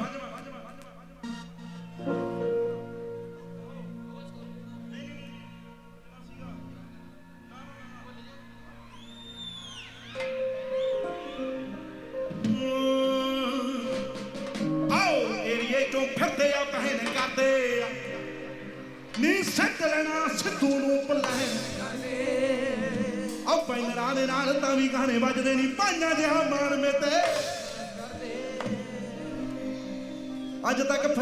ਆਓ, ਏਰੀਏ ਚੋਂ ਫਿਰਦੇ ਆ ਨੇ ਕਰਦੇ ਆ। ਨੀ ਸੱਟ ਲੈਣਾ, ਸਿੱਧੂ ਨੂੰ ਪਲਾਨ ਆ ਪੈਨਰਾਂ ਦੇ ਨਾਲ ਤਾਂ ਵੀ ਗਾਣੇ ਵੱਜਦੇ ਨਹੀਂ ਪਾਈਆਂ ਜਿਹਾ ਮਾਣ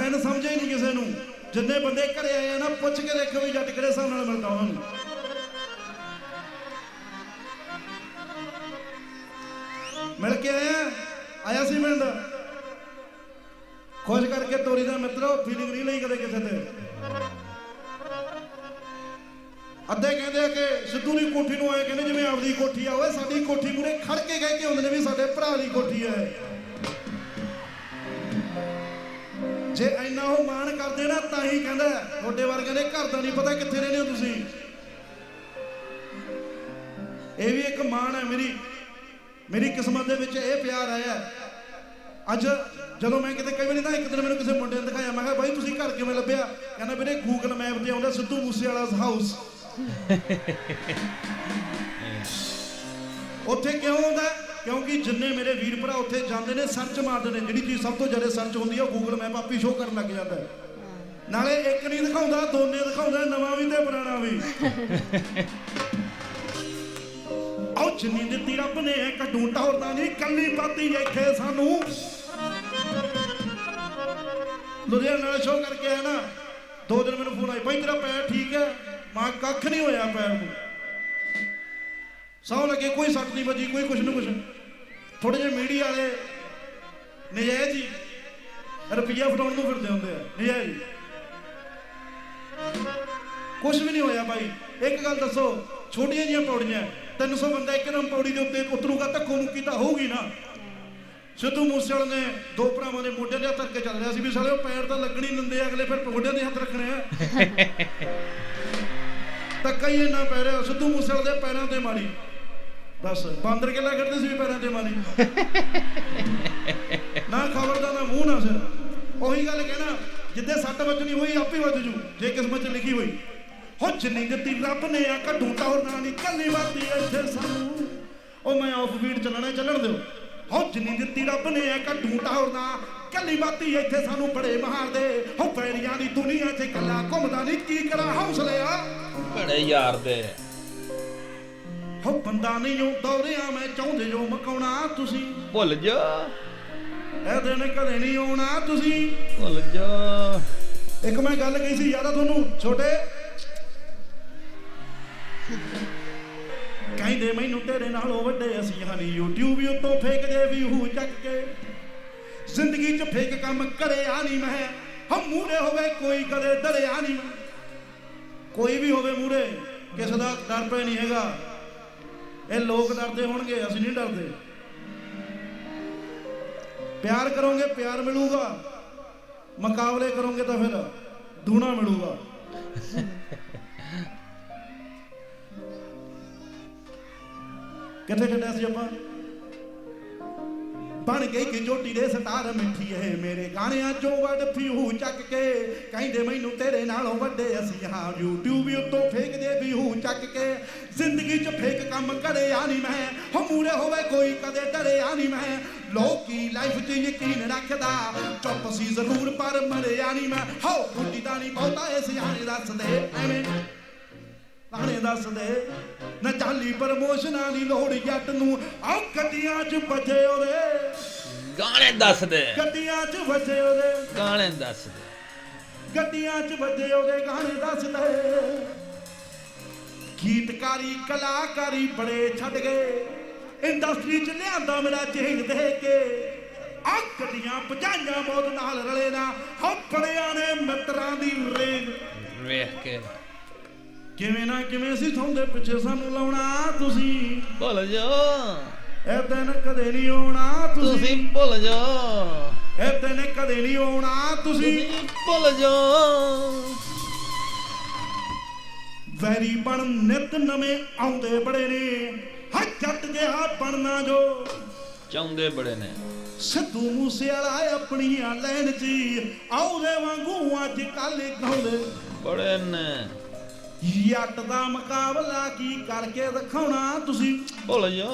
ਅੱਜ ਤੱਕ ਫੈਨ ਸਮਝੇ ਹੀ ਨਹੀਂ ਕਿਸੇ ਨੂੰ। ਜਿੰਨੇ ਬੰਦੇ ਘਰੇ ਆਏ ਆ ਨਾ, ਪੁੱਛ ਕੇ ਦੇਖੋ ਵੀ ਜੱਟ ਕਿਹੜੇ ਹਿਸਾਬ ਨਾਲ ਮਿਲਦਾ ਉਹਨਾਂ ਨੂੰ। ਮਿਲ ਕੇ ਆਇਆ ਆਇਆ ਸੀ ਮਿਲਣ ਦਾ ਖੁਸ਼ ਕਰਕੇ ਤੋਰੀ ਦਾ ਮਿੱਤਰੋ ਫੀਲਿੰਗ ਨਹੀਂ ਲਈ ਕਦੇ ਕਿਸੇ ਤੇ। ਅੱਧੇ ਕਹਿੰਦੇ ਆ ਕਿ ਸਿੱਧੂ ਦੀ ਕੋਠੀ ਨੂੰ ਆਏ, ਕਹਿੰਦੇ ਜਿਵੇਂ ਆਪਦੀ ਕੋਠੀ ਆ, ਓਏ ਸਾਡੀ ਕੋਠੀ ਮੂਰੇ ਖੜ ਕੇ ਕਹਿ ਕੇ ਹੁੰਦੇ ਨੇ ਵੀ ਸਾਡੇ ਭਰਾ ਦੀ ਕੋਠੀ ਹੈ ਜੇ ਇੰਨਾ ਉਹ ਮਾਣ ਕਰਦੇ ਨਾ, ਤਾਂ ਹੀ ਕਹਿੰਦਾ ਤੁਹਾਡੇ ਵਰਗੇ ਦੇ ਘਰ ਦਾ ਨਹੀਂ ਪਤਾ ਕਿੱਥੇ ਰਹਿੰਦੇ ਹੋ ਤੁਸੀਂ। ਇਹ ਵੀ ਇੱਕ ਮਾਣ ਹੈ ਮੇਰੀ। ਮੇਰੀ ਕਿਸਮਤ ਦੇ ਵਿੱਚ ਇਹ ਪਿਆਰ ਆਇਆ ਅੱਜ ਜਦੋਂ ਮੈਂ ਕਿਤੇ ਕਈ ਵਾਰੀ ਨਾ ਇੱਕ ਦਿਨ ਮੈਨੂੰ ਕਿਸੇ ਮੁੰਡੇ ਨੇ ਦਿਖਾਇਆ, ਮੈਂ ਕਿਹਾ, ਬਾਈ, ਤੁਸੀਂ ਘਰ ਕਿਵੇਂ ਲੱਭਿਆ? ਕਹਿੰਦਾ, ਵੀਰੇ ਗੂਗਲ ਮੈਪ ਤੇ ਆਉਂਦਾ ਸਿੱਧੂ ਮੂਸੇ ਵਾਲਾ ਹਾਊਸ ਉੱਥੇ ਕਿਉਂ ਆਉਂਦਾ? ਕਿਉਂਕਿ ਜਿੰਨੇ ਮੇਰੇ ਵੀਰ ਭਰਾ ਉੱਥੇ ਜਾਂਦੇ ਨੇ ਸਰਚ ਮਾਰਦੇ ਨੇ। ਜਿਹੜੀ ਚੀਜ਼ ਸਭ ਤੋਂ ਜ਼ਿਆਦਾ ਸਰਚ ਹੁੰਦੀ ਹੈ ਉਹ ਗੂਗਲ ਮੈਪ ਆਪੀ ਸ਼ੋਅ ਕਰਨ ਲੱਗ ਜਾਂਦਾ ਨਾਲੇ ਇੱਕ ਨਹੀਂ ਦਿਖਾਉਂਦਾ ਦੋਨੇ ਦਿਖਾਉਂਦਾ ਨਵਾਂ ਵੀ ਤੇ ਪੁਰਾਣਾ ਵੀ। ਆਉ ਜਿੰਨੀ ਦਿੱਤੀ ਰੱਬ ਨੇ ਕੱਢੂ ਟੌਰਦਾ ਨਹੀਂ ਕੱਲੀ ਪਾਤੀ ਇੱਥੇ ਸਾਨੂੰ। ਲੁਧਿਆਣਾ ਨਾਲ ਸ਼ੋਅ ਕਰਕੇ ਆਇਆ ਨਾ ਦੋ ਦਿਨ ਮੈਨੂੰ ਫੋਨ ਆਇਆ ਬਾਈ ਤੇਰਾ ਪੈਰ ਠੀਕ ਹੈ? ਮਾਂ ਕੱਖ ਨਹੀਂ ਹੋਇਆ ਪੈਰ ਨੂੰ। ਸੌ ਲੱਗੇ ਕੋਈ ਸੱਟ ਨਹੀਂ ਵੱਜੀ ਕੋਈ ਕੁਛ ਨੂੰ ਕੁਛ। ਥੋੜੇ ਜਿਹੇ ਮੀਡੀਆ ਵਾਲੇ ਨਜਾਇਜ਼ ਹੀ ਰੁਪਈਆ ਫੜਾਉਣ ਨੂੰ ਫਿਰਦੇ ਹੁੰਦੇ ਆ ਨਜਾਇਜ਼ ਹੀ। ਕੁਛ ਵੀ ਨਹੀਂ ਹੋਇਆ ਬਾਈ। ਇੱਕ ਗੱਲ ਦੱਸੋ ਛੋਟੀਆਂ ਜੀਆਂ ਪੌੜੀਆਂ 300 ਬੰਦਾ ਇੱਕਦਮ ਪੌੜੀ ਦੇ ਉੱਤੇ ਉਤਰੂਗਾ ਧੱਕੋ ਮੁੱਕੀ ਤਾਂ ਹੋਊਗੀ ਨਾ। ਸਿੱਧੂ ਮੂਸੇਵਾਲੇ ਨੇ ਦੋ ਭਰਾਵਾਂ ਦੇ ਮੋਢਿਆਂ ਦੇ ਹੱਥ ਰੱਖ ਕੇ ਚੱਲ ਰਿਹਾ ਸੀ ਵੀ ਸਾਲੇ ਉਹ ਪੈਰ ਤਾਂ ਲੱਗਣੀ ਦਿੰਦੇ ਅਗਲੇ ਫਿਰ ਮੋਢਿਆਂ ਦੇ ਹੱਥ ਰੱਖਣੇ ਆ। ਧੱਕਾ ਹੀ ਇੰਨਾ ਪੈ ਰਿਹਾ ਸਿੱਧੂ ਮੂਸੇਵਾਲੇ ਦੇ ਪੈਰਾਂ ਤੇ ਮਾਰੀ। ਬਸ ਬਾਂਦਰ ਕਿੱਲਾ ਕਰਦੇ ਸੀ ਵੀ ਪੈਰਾਂ ਤੇ ਮਾਰੀ। ਨਾ ਖਬਰ ਦਾ ਨਾ ਮੂੰਹ ਨਾ ਸਿਰ। ਉਹੀ ਗੱਲ ਕਹਿਣਾ ਜਿੱਦੇ ਸੱਟ ਵੱਜਣੀ ਹੋਈ ਆਪੇ ਵੱਜ ਜੂ ਜੇ ਕਿਸਮਤ 'ਚ ਲਿਖੀ ਹੋਈ। ਹੋ ਜਿੰਨੀ ਦਿੱਤੀ ਰੱਬ ਨੇ ਆ ਕੱਢੂ ਟੌਰ ਨਾ ਨਹੀਂ ਕੱਲੀ ਵਾਦੀ ਇੱਥੇ ਸਾਨੂੰ। ਉਹ ਮੈਂ ਆਫ ਬੀਟ ਚੱਲਣਾ ਚੱਲਣ ਦਿਓ। ਹੋ ਜਿੰਨੀ ਦਿੱਤੀ ਰੱਬ ਨੇ ਆ ਕੱਢੂ ਟੌਰ ਨਾ ਕੱਲੀ ਵਾਦੀ ਇੱਥੇ ਸਾਨੂੰ ਬੜੇ ਮਾਰਦੇ ਹੋ ਪੈਰੀਆਂ ਦੀ ਦੁਨੀਆ 'ਚ ਕੱਲਾ ਘੁੰਮਦਾ ਨਹੀਂ ਕੀ ਕਰਾਂ ਹੌਸਲੇ ਆ। ਬੜੇ ਯਾਰ ਦੇ। ਹੋ ਬੰਦਾ ਨਹੀਂ ਉਹ ਦੌਰਿਆ ਮੈਂ ਚਾਹੁੰਦੇ ਜੋ ਮਕਾਉਣਾ ਤੁਸੀਂ। ਭੁੱਲ ਜਾ। ਇਹ ਦਿਨ ਕਦੇ ਨਹੀਂ ਆਉਣਾ ਤੁਸੀਂ। ਭੁੱਲ ਜਾ। ਇੱਕ ਮੈਂ ਗੱਲ ਕਹੀ ਸੀ ਯਾਦਾ ਤੁਹਾਨੂੰ ਛੋਟੇ? ਕਹਿੰਦੇ ਮੈਨੂੰ ਤੇਰੇ ਨਾਲੋਂ ਵੱਡੇ ਅਸੀਂ ਹਨੀ YouTube ਉੱਤੋਂ ਫੇਕਦੇ ਵੀ ਹੂ ਚੱਕ ਕੇ। ਜ਼ਿੰਦਗੀ 'ਚ ਫੇਕ ਕੰਮ ਕਰਿਆ ਨਹੀਂ ਮੈਂ ਹਮ ਮੂਰੇ ਹੋਵੇ ਕੋਈ ਕਦੇ ਡਰਿਆ ਨਹੀਂ। ਮੈਂ ਕੋਈ ਵੀ ਹੋਵੇ ਮੂਰੇ ਕਿਸੇ ਦਾ ਡਰ ਪੈ ਨਹੀਂ ਹੈਗਾ। ਇਹ ਲੋਕ ਡਰਦੇ ਹੋਣਗੇ, ਅਸੀਂ ਨਹੀਂ ਡਰਦੇ। ਪਿਆਰ ਕਰੋਗੇ, ਪਿਆਰ ਮਿਲੂਗਾ। ਮੁਕਾਬਲੇ ਕਰੋਗੇ ਤਾਂ ਫਿਰ ਦੂਣਾ ਮਿਲੂਗਾ। ਕਿੱਥੇ ਛੱਡਿਆ ਸੀ ਆਪਾਂ? ਬਣ ਗਈ ਕਿ ਜੋਟੀ ਦੇ ਸਟਾਰ ਮਿੱਠੀਏ। ਮੇਰੇ ਗਾਣਿਆਂ ਚੋਂ ਵੱਡ ਫਿਊ ਚੱਕ ਕੇ। ਕਹਿੰਦੇ ਮੈਨੂੰ ਤੇਰੇ ਨਾਲੋਂ ਵੱਡੇ ਅਸੀਂ ਹਾਂ। YouTube ਉੱਤੋਂ ਫੇਕਦੇ ਫਿਊ ਚੱਕ ਕੇ। ਜ਼ਿੰਦਗੀ 'ਚ ਫੇਕ ਕੰਮ ਕਰਿਆ ਨਹੀਂ ਮੈਂ। ਹੋ ਮੂਰੇ ਹੋਵੇ ਕੋਈ ਕਦੇ ਡਰਿਆ ਨਹੀਂ ਮੈਂ। ਲੋਕੀ ਲਾਈਫ 'ਚ ਯਕੀਨ ਰੱਖਦਾ। ਚੁੱਪ ਸੀ ਜ਼ਰੂਰ ਪਰ ਮਰਿਆ ਨਹੀਂ ਮੈਂ। ਹੋ ਬੁੱਢੀ ਦਾ ਨਹੀਂ ਬਹੁਤਾ ਇਹ ਸਿਆਣੇ ਦੱਸਦੇ। ਐਵੇਂ ਲਾਣੇ ਦੱਸਦੇ ਨਾ ਚਾਲੀ ਪ੍ਰਮੋਸ਼ਨਾਂ ਦੀ ਲੋੜ ਜੱਟ ਨੂੰ ਆਹ ਗੱਡੀਆਂ 'ਚ ਵੱਜੇ ਉਹਦੇ। ਗਾਣੇ ਦੱਸ ਦੇ। ਗੱਡੀਆਂ 'ਚ ਵੱਜੇ ਉਹਦੇ। ਗਾਣੇ ਦੱਸ ਦੇ। ਗੱਡੀਆਂ 'ਚ ਵੱਜੇ ਉਹਦੇ ਗਾਣੇ ਦੱਸਦੇ ਗੀਤਕਾਰੀ ਕਲਾਕਾਰੀ ਬੜੇ ਛੱਡ ਗਏ। ਇੰਡਸਟਰੀ 'ਚ ਲਿਆਂਦਾ ਮੇਰਾ ਚੇਂਜ ਦੇ ਕੇ। ਆ ਗੱਡੀਆਂ ਭਜਾਈਆਂ ਬਹੁਤ ਨਾਲ ਰਲੇ ਨਾ। ਹੱਪੜਿਆਂ ਨੇ ਮਿੱਤਰਾਂ ਦੀ ਰੇਗ ਵੇਖ ਕੇ। ਕਿਵੇਂ ਨਾ ਕਿਵੇਂ ਸੀ ਤੁਹਾਡੇ ਪਿੱਛੇ ਸਾਨੂੰ ਲਾਉਣਾ ਤੁਸੀਂ? ਭੁੱਲ ਜਾ ਇਹ ਦਿਨ ਕਦੇ ਨਹੀਂ ਆਉਣਾ ਤੁਸੀਂ। ਭੁੱਲ ਜਾ ਇਹ ਦਿਨ ਕਦੇ ਨਹੀਂ ਆਉਣਾ ਤੁਸੀਂ। ਭੁੱਲ ਜਾ ਵੈਰੀ ਬਣ ਨਿਤ ਨਵੇਂ ਆਉਂਦੇ ਬੜੇ ਨੇ। ਹਾ ਜੱਟ ਜਿਹਾ ਬਣਨਾ ਜੋ। ਚਾਹੁੰਦੇ ਬੜੇ ਨੇ। ਸਿੱਧੂ ਮੂਸੇ ਵਾਲਾ ਆਪਣੀਆਂ ਲੈਣ 'ਚ ਆਉਦੇ ਵਾਂਗੂ ਅੱਜ ਕੱਲ ਗਾਉਂਦੇ। ਬੜੇ ਨੇ। ਜੱਟ ਦਾ ਮੁਕਾਬਲਾ ਕੀ ਕਰਕੇ ਦਿਖਾਉਣਾ ਤੁਸੀਂ? ਭੁੱਲ ਜਾ।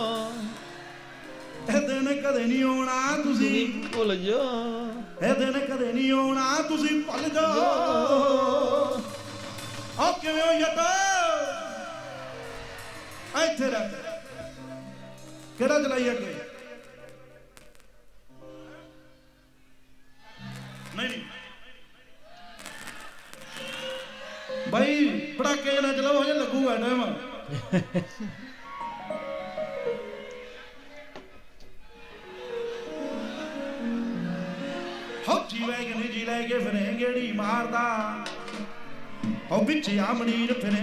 ਇਹ ਦਿਨ ਕਦੇ ਨਹੀਂ ਆਉਣਾ ਤੁਸੀਂ। ਭੁੱਲ ਜਾ। ਇਹ ਦਿਨ ਕਦੇ ਨਹੀਂ ਆਉਣਾ ਤੁਸੀਂ ਭੁੱਲ ਜਾਓ ਆ ਕਿਵੇਂ ਹੋ ਯਤ ਇੱਥੇ ਰਹਿ। ਕਿਹੜਾ ਚਲਾਈ ਅੱਗੇ ਨਹੀਂ ਨਹੀਂ। ਭਾਈ ਪਟਾਕੇ ਨਾ ਚਲਾਓ ਹਜੇ ਲੱਗੂਗਾ ਟਾਈਮ ਹੋ ਜੀ ਵੈਗਨ ਜੀ ਲੈ ਕੇ ਫਿਰੇ ਮਾਰਦਾ। ਹੋ ਵਿੱਚ ਆਮਣੀ ਫਿਰੇ।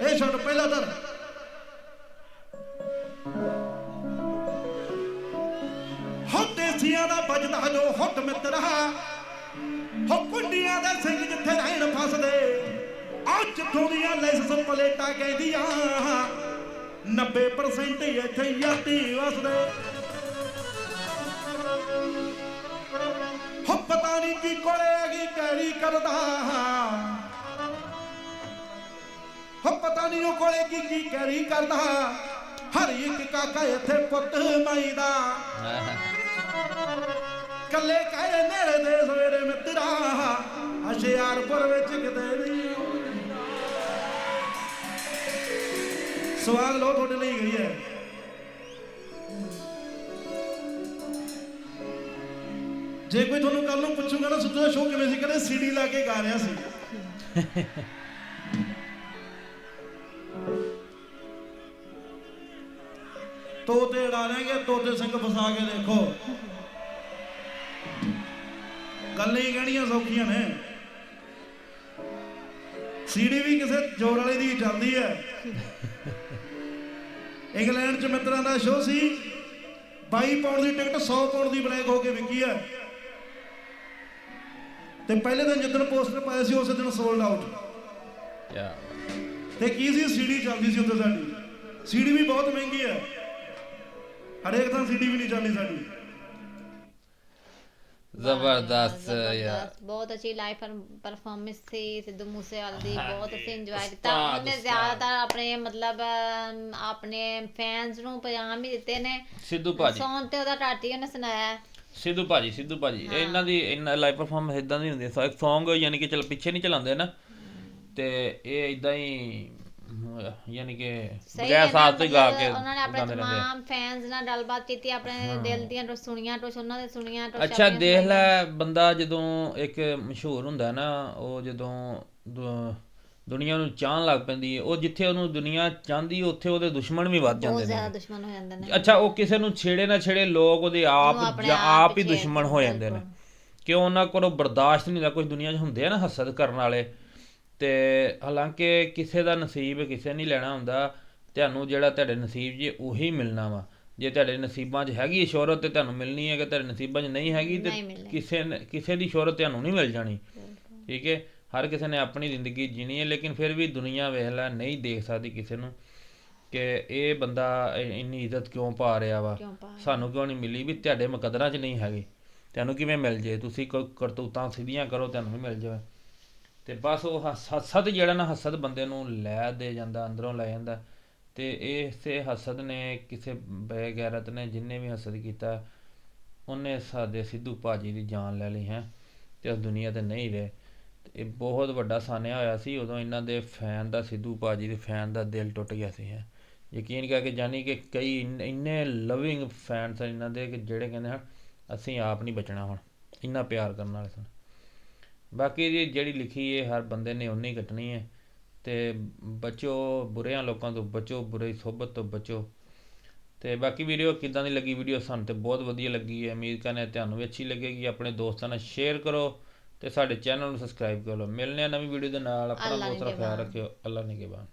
ਇਹ ਛੱਡ ਪਹਿਲਾ ਦਰ ਹੋ ਦੇਸੀਆਂ ਦਾ ਵੱਜਦਾ ਜੋ ਹੁੱਟ ਮਿੱਤਰਾ ਹੋ ਕੁੰਡੀਆਂ ਦੇ ਸਿੰਘ ਜਿੱਥੇ ਰਹਿਣ ਫਸਦੇ। ਆ ਜਿੱਥੋਂ ਦੀਆਂ ਲਾਇਸੈਂਸ ਪਲੇਟਾਂ ਕਹਿੰਦੀਆਂ। 90% ਹੀ ਇੱਥੇ ਯਾਤੀ ਵਸਦੇ ਹੋ ਪਤਾ ਨਹੀਂ ਕੀ ਕੋਲੇ ਕੈਰੀ ਕਰਦਾ। ਹੋ ਪਤਾ ਨਹੀਂ ਉਹ ਕੋਲੇ ਕੀ ਕੀ ਕੈਰੀ ਕਰਦਾ। ਹਰ ਇੱਕ ਕਾਕਾ ਇੱਥੇ ਪੁੱਤ ਮਾਈ ਦਾ ਕੱਲੇ ਕਾਏ ਨੇੜੇ ਦੇ ਸਵੇਰੇ ਮਿੱਤਰਾ। ਹਸ਼ਿਆਰਪੁਰ ਵਿੱਚ ਕਿਤੇ ਵੀ ਸਵਾਲ ਲੋ ਤੁਹਾਡੇ ਲਈ ਗਈ ਹੈ। ਜੇ ਕੋਈ ਤੁਹਾਨੂੰ ਕੱਲ ਨੂੰ ਪੁੱਛੂਗਾ ਨਾ ਸਿੱਧੂ ਦਾ ਸ਼ੋਅ ਕਿਵੇਂ ਸੀ, ਕਹਿੰਦੇ ਸੀਡੀ ਲਾ ਕੇ ਗਾ ਰਿਹਾ ਸੀ। ਤੋਤੇ ਉਡਾਣਗੇ ਤੋਤੇ ਸਿੰਘ ਫਸਾ ਕੇ ਦੇਖੋ। ਗੱਲ ਹੀ ਕਹਿਣੀਆਂ ਸੌਖੀਆਂ ਨੇ। ਸੀਡੀ ਵੀ ਕਿਸੇ ਜੋਰ ਵਾਲੇ ਦੀ ਚੱਲਦੀ ਹੈ। ਇੰਗਲੈਂਡ ਚ ਮਿੱਤਰਾਂ ਦਾ ਸ਼ੋਅ ਸੀ। 22 ਪਾਉਂਡ ਦੀ ਟਿਕਟ 100 ਪਾਉਂਡ ਦੀ ਬਲੈਕ ਹੋ ਕੇ ਵਿਕੀ ਹੈ। ਤੇ ਪਹਿਲੇ ਦਿਨ ਜਦੋਂ ਪੋਸਟਰ ਪਾਇਆ ਸੀ ਉਸੇ ਦਿਨ ਸੋਲਡ ਆਊਟ ਯਾ। ਤੇ ਕੀ ਸੀ? ਸੀਡੀ ਚੱਲਦੀ ਸੀ ਉੱਥੇ ਸਾਡੀ। ਸੀਡੀ ਵੀ ਬਹੁਤ ਮਹਿੰਗੀ ਹੈ। ਹਰੇਕ ਥਾਂ ਸੀਡੀ ਵੀ ਨਹੀਂ ਚੱਲਦੀ ਸਾਡੀ। ਜ਼ਬਰਦਸਤ ਯਾਰ ਜ਼ਬਰਦਸਤ। ਬਹੁਤ ਅੱਛੀ ਲਾਈਵ ਪਰਫਾਰਮੈਂਸ ਸੀ ਸਿੱਧੂ ਮੂਸੇਵਾਲੇ ਦੀ ਬਹੁਤ ਅਸੀਂ ਇੰਜੋਏ ਕੀਤਾ। ਉਹਨੇ। ਜ਼ਿਆਦਾਤਰ ਆਪਣੇ ਮਤਲਬ ਆਪਣੇ ਫੈਨਸ ਨੂੰ ਪੈਗਾਮ ਹੀ ਦਿੱਤੇ ਨੇ। ਸਿੱਧੂ ਭਾਜੀ। ਸੌਣ ਤੇ ਉਹਦਾ ਟਾਟੀ ਉਹਨੇ ਸੁਣਾਇਆ। ਸਿੱਧੂ ਭਾਜੀ ਸਿੱਧੂ ਭਾਜੀ। ਇਹ ਇਹਨਾਂ ਦੀ ਇਹਨਾਂ ਲਾਈਵ ਪਰਫਾਰਮੈਂਸ ਇਦਾਂ ਦੀ ਹੁੰਦੀ ਹੈ। ਸੌਂਗ ਯਾਨੀ ਕਿ ਚਲ ਪਿੱਛੇ ਨਹੀਂ ਚਲਾਉਂਦੇ ਨਾ। ਤੇ ਇਹ ਇਦਾਂ ਹੀ ਯਾਨੀ ਕਿ ਬਗੈਰ ਸਾਥ ਤੋਂ ਗਾ ਕੇ ਉਹਨਾਂ ਨੇ ਆਪਣੇ। ਤਮਾਮ ਫੈਨਸ ਨਾਲ ਗੱਲਬਾਤ ਕੀਤੀ ਆਪਣੇ ਦਿਲ ਦੀਆਂ ਟੋ ਸੁਣੀਆਂ ਟੋਸ਼ ਉਹਨਾਂ ਦੇ ਸੁਣੀਆਂ ਟੋਸ਼ ਅੱਛਾ ਦੇਖ। ਲੈ ਬੰਦਾ ਜਦੋਂ ਇੱਕ ਮਸ਼ਹੂਰ ਹੁੰਦਾ ਨਾ ਉਹ ਜਦੋਂ ਦੁਨੀਆ ਨੂੰ ਚਾਹਣ ਲੱਗ ਪੈਂਦੀ ਹੈ ਉਹ ਜਿੱਥੇ ਉਹਨੂੰ ਦੁਨੀਆ ਚਾਹੁੰਦੀ ਉੱਥੇ ਉਹਦੇ ਦੁਸ਼ਮਣ ਵੀ ਵੱਧ ਬਹੁਤ ਜਾਂਦੇ ਜ਼ਿਆਦਾ ਨੇ ਦੁਸ਼ਮਣ ਹੋ ਜਾਂਦੇ ਨੇ ਅੱਛਾ ਉਹ ਕਿਸੇ ਨੂੰ ਛੇੜੇ ਨਾ ਛੇੜੇ ਲੋਕ ਉਹਦੇ ਆਪ ਆਪ ਹੀ ਦੁਸ਼ਮਣ ਹੋ ਜਾਂਦੇ ਨੇ। ਕਿ ਉਹਨਾਂ ਕੋਲੋਂ ਬਰਦਾਸ਼ਤ ਨਹੀਂ ਹੁੰਦਾ ਕੁਝ ਦੁਨੀਆ 'ਚ ਹੁੰਦੇ ਆ ਨਾ ਹਸਦ ਕਰਨ ਵਾਲੇ ਤੇ ਹਾਲਾਂਕਿ ਕਿਸੇ ਦਾ ਨਸੀਬ ਕਿਸੇ ਨਹੀਂ ਲੈਣਾ ਹੁੰਦਾ ਤੁਹਾਨੂੰ ਜਿਹੜਾ ਤੁਹਾਡੇ ਨਸੀਬ 'ਚ ਉਹੀ ਮਿਲਣਾ ਵਾ। ਜੇ ਤੁਹਾਡੇ ਨਸੀਬਾਂ 'ਚ ਹੈਗੀ ਸ਼ੋਹਰਤ ਤੇ ਤੁਹਾਨੂੰ ਮਿਲਣੀ ਹੈ ਕਿ ਤੁਹਾਡੇ ਨਸੀਬਾਂ 'ਚ ਨਹੀਂ ਹੈਗੀ ਤੇ ਨਹੀਂ ਮਿਲਣੀ। ਕਿਸੇ ਨੇ ਕਿਸੇ ਦੀ ਸ਼ੋਹਰਤ ਤੁਹਾਨੂੰ ਨਹੀਂ ਮਿਲ ਜਾਣੀ। ਠੀਕ ਹੈ ਹਰ ਕਿਸੇ ਨੇ ਆਪਣੀ ਜ਼ਿੰਦਗੀ ਜੀਣੀ ਹੈ ਲੇਕਿਨ ਫਿਰ ਵੀ ਦੁਨੀਆ ਵੇਖ ਲੈ ਨਹੀਂ ਦੇਖ ਸਕਦੀ ਕਿਸੇ ਨੂੰ ਕਿ ਇਹ ਬੰਦਾ ਇ- ਇੰਨੀ ਇੱਜ਼ਤ ਕਿਉਂ ਪਾ ਰਿਹਾ ਵਾ? ਕਿਉਂ ਪਾ ਸਾਨੂੰ ਕਿਉਂ ਨਹੀਂ ਮਿਲੀ ਵੀ ਤੁਹਾਡੇ ਮੁਕੱਦਰਾਂ 'ਚ ਨਹੀਂ ਹੈਗੀ? ਤੁਹਾਨੂੰ ਕਿਵੇਂ ਮਿਲ ਜੇ? ਤੁਸੀਂ ਕੋਈ ਕਰਤੂਤਾਂ ਸਿੱਧੀਆਂ ਕਰੋ ਤੁਹਾਨੂੰ ਵੀ ਮਿਲ ਜਾਵੇ। ਤੇ ਬਸ ਉਹ ਹਸ- ਹਸਦ ਜਿਹੜਾ ਨਾ, ਹਸਦ ਬੰਦੇ ਨੂੰ ਲੈ ਦੇ ਜਾਂਦਾ, ਅੰਦਰੋਂ ਲੈ ਜਾਂਦਾ। ਤੇ ਇਸੇ ਹਸਦ ਨੇ ਕਿਸੇ ਬੇਗੈਰਤ ਨੇ ਜਿੰਨੇ ਵੀ ਹਸਦ ਕੀਤਾ, ਉਹਨੇ ਸਾਡੇ ਸਿੱਧੂ ਭਾਜੀ ਦੀ ਜਾਨ ਲੈ ਲਈ ਹੈ ਤੇ ਉਹ ਦੁਨੀਆ ਤੇ ਨਹੀਂ ਰਹੇ। ਤੇ ਇਹ ਬਹੁਤ ਵੱਡਾ ਸਾਨਿਆ ਹੋਇਆ ਸੀ, ਉਦੋਂ ਇਹਨਾਂ ਦੇ ਫੈਨ ਦਾ, ਸਿੱਧੂ ਭਾਜੀ ਦੇ ਫੈਨ ਦਾ ਦਿਲ ਟੁੱਟ ਗਿਆ ਸੀ, ਹੈ। ਯਕੀਨ ਕਰਕੇ ਜਾਨੀ ਕਿ ਕਈ ਇੰਨੇ ਲਵਿੰਗ ਫੈਨ ਸਨ ਇਹਨਾਂ ਦੇ ਕਿ ਜਿਹੜੇ ਕਹਿੰਦੇ ਹਨ, ਅਸੀਂ ਆਪ ਨਹੀਂ ਬਚਣਾ ਹੁਣ, ਇੰਨਾ ਪਿਆਰ ਕਰਨ ਵਾਲੇ ਸਨ। ਬਾਕੀ ਜੀ ਜਿਹੜੀ ਲਿਖੀ ਹੈ ਹਰ ਬੰਦੇ ਨੇ ਉਨੀ ਕੱਟਣੀ ਹੈ ਤੇ ਬਚੋ ਬੁਰਿਆਂ ਲੋਕਾਂ ਤੋਂ ਬਚੋ ਬੁਰੀ ਸੋਬਤ ਤੋਂ ਬਚੋ। ਤੇ ਬਾਕੀ ਵੀਡੀਓ ਕਿਦਾਂ ਦੀ ਲੱਗੀ ਵੀਡੀਓ? ਸਾਨੂੰ ਤੇ ਬਹੁਤ ਵਧੀਆ ਲੱਗੀ ਹੈ। ਉਮੀਦ ਕਰਨੇ ਤੁਹਾਨੂੰ ਵੀ ਅੱਛੀ ਲੱਗੇਗੀ। ਆਪਣੇ ਦੋਸਤਾਂ ਨਾਲ ਸ਼ੇਅਰ ਕਰੋ ਤੇ ਸਾਡੇ ਚੈਨਲ ਨੂੰ ਸਬਸਕ੍ਰਾਈਬ ਕਰੋ ਮਿਲਨੇ ਆ ਨਵੀਂ ਵੀਡੀਓ ਦੇ ਨਾਲ। ਆਪਣਾ ਬਹੁਤ ਸਾਰਾ ਖਿਆਲ। ਰੱਖਿਓ। ਅੱਲਾ ਨਿਗਹਿਬਾਨ